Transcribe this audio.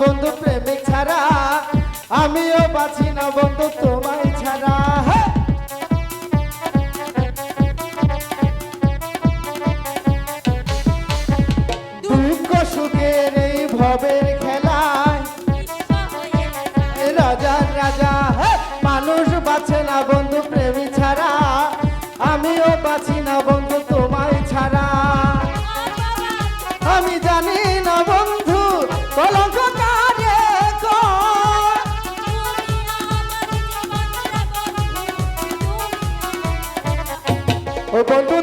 বন্ধু প্রেমে ছাড়া আমিও বাঁচি না বন্ধু তোমায় ছাড়া। হ্যাঁ। দুঃখ সুখের এই ভবের 我感觉